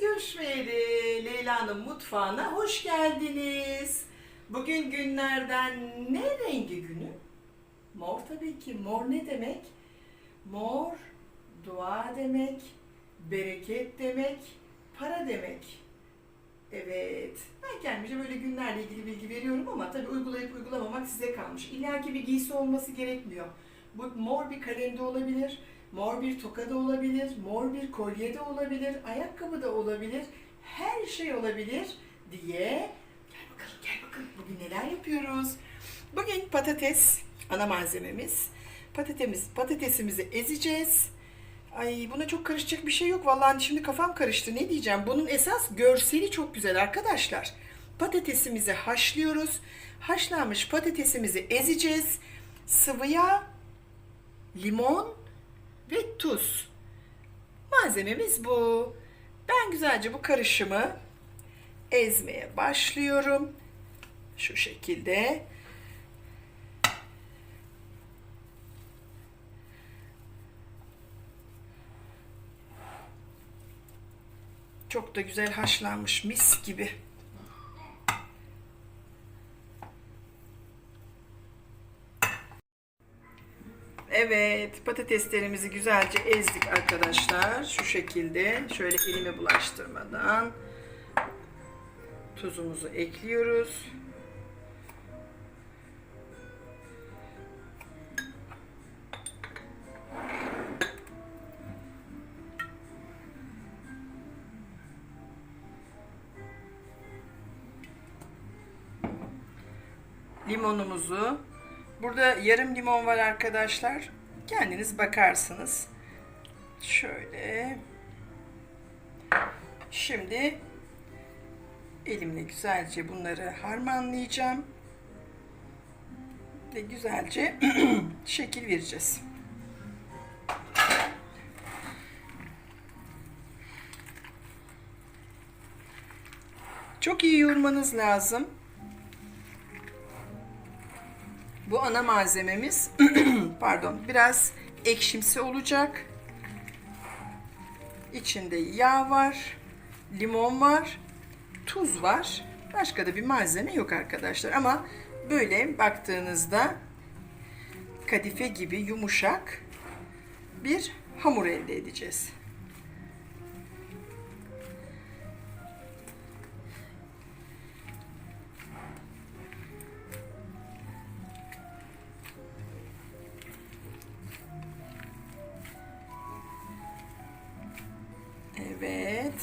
görüşmeyeli. Leyla'nın mutfağına hoş geldiniz. Bugün günlerden ne rengi günü? Mor tabii ki. Mor ne demek? Mor dua demek, bereket demek, para demek. Evet. Ben kendimce böyle günlerle ilgili bilgi veriyorum ama tabii uygulayıp uygulamamak size kalmış. İlla ki bir giysi olması gerekmiyor. Bu mor bir kalemde olabilir, mor bir toka da olabilir, mor bir kolye de olabilir, ayakkabı da olabilir, her şey olabilir diye gel bakalım gel bakalım bugün neler yapıyoruz. Bugün patates ana malzememiz. Patatesimiz, patatesimizi ezeceğiz. Ay buna çok karışacak bir şey yok. Vallahi şimdi kafam karıştı. Ne diyeceğim? Bunun esas görseli çok güzel arkadaşlar. Patatesimizi haşlıyoruz. Haşlanmış patatesimizi ezeceğiz. Sıvı yağ, limon ve tuz. Malzememiz bu. Ben güzelce bu karışımı ezmeye başlıyorum. Şu şekilde. Çok da güzel haşlanmış mis gibi. Evet, patateslerimizi güzelce ezdik arkadaşlar. Şu şekilde şöyle elime bulaştırmadan tuzumuzu ekliyoruz. limonumuzu. Burada yarım limon var arkadaşlar. Kendiniz bakarsınız. Şöyle. Şimdi elimle güzelce bunları harmanlayacağım. Ve güzelce şekil vereceğiz. Çok iyi yoğurmanız lazım. Bu ana malzememiz pardon biraz ekşimsi olacak. İçinde yağ var, limon var, tuz var. Başka da bir malzeme yok arkadaşlar ama böyle baktığınızda kadife gibi yumuşak bir hamur elde edeceğiz.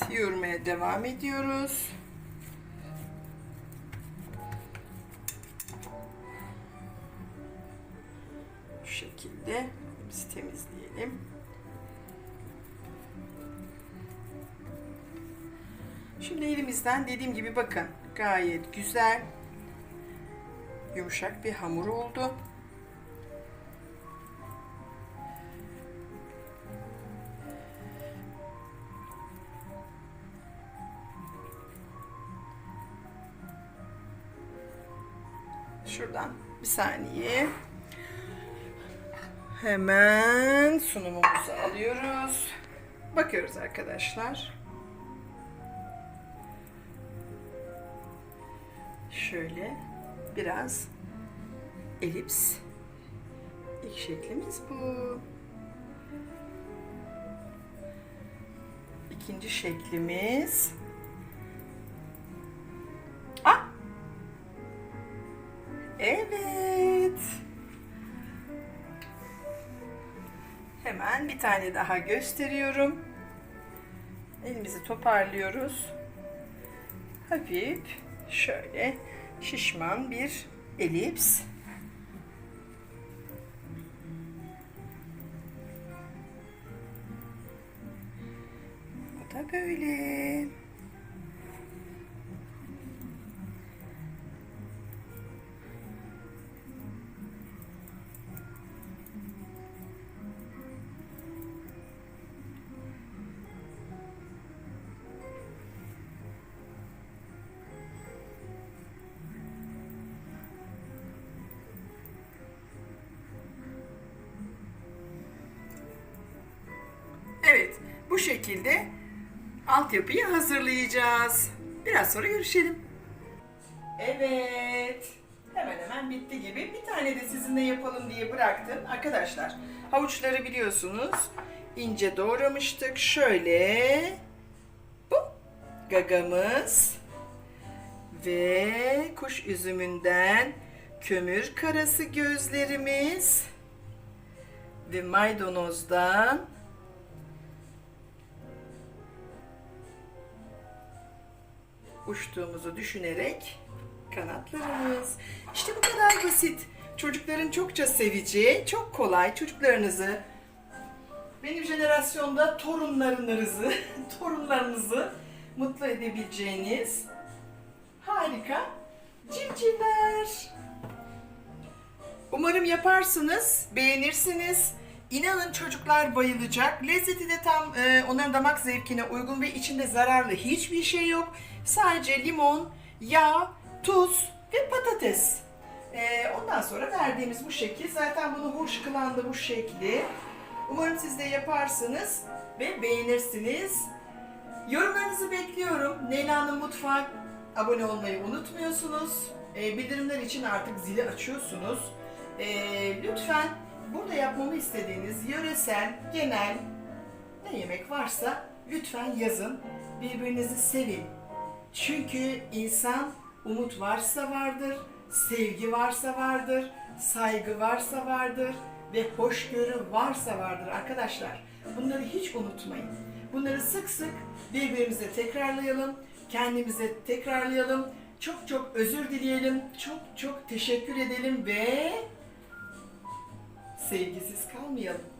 Evet, yoğurmaya devam ediyoruz. Şu şekilde biz temizleyelim. Şimdi elimizden dediğim gibi bakın gayet güzel yumuşak bir hamur oldu. Şuradan bir saniye. Hemen sunumumuzu alıyoruz. Bakıyoruz arkadaşlar. Şöyle biraz elips. İlk şeklimiz bu. İkinci şeklimiz Hemen bir tane daha gösteriyorum. Elimizi toparlıyoruz. Hafif şöyle şişman bir elips. Bu da böyle. Bu şekilde altyapıyı hazırlayacağız. Biraz sonra görüşelim. Evet. Hemen hemen bitti gibi. Bir tane de sizinle yapalım diye bıraktım. Arkadaşlar havuçları biliyorsunuz ince doğramıştık. Şöyle bu gagamız ve kuş üzümünden kömür karası gözlerimiz ve maydanozdan uçtuğumuzu düşünerek kanatlarımız. İşte bu kadar basit. Çocukların çokça seveceği, çok kolay çocuklarınızı benim jenerasyonda torunlarınızı, torunlarınızı mutlu edebileceğiniz harika civcivler. Umarım yaparsınız, beğenirsiniz. İnanın çocuklar bayılacak. Lezzeti de tam e, onların damak zevkine uygun ve içinde zararlı hiçbir şey yok. Sadece limon, yağ, tuz ve patates. E, ondan sonra verdiğimiz bu şekil. Zaten bunu hoş kılan da bu şekli. Umarım siz de yaparsınız ve beğenirsiniz. Yorumlarınızı bekliyorum. Leyla'nın Mutfağı abone olmayı unutmuyorsunuz. E, bildirimler için artık zili açıyorsunuz. E, lütfen burada yapmamı istediğiniz yöresel, genel ne yemek varsa lütfen yazın. Birbirinizi sevin. Çünkü insan umut varsa vardır, sevgi varsa vardır, saygı varsa vardır ve hoşgörü varsa vardır arkadaşlar. Bunları hiç unutmayın. Bunları sık sık birbirimize tekrarlayalım, kendimize tekrarlayalım. Çok çok özür dileyelim, çok çok teşekkür edelim ve Siga esses caminhos.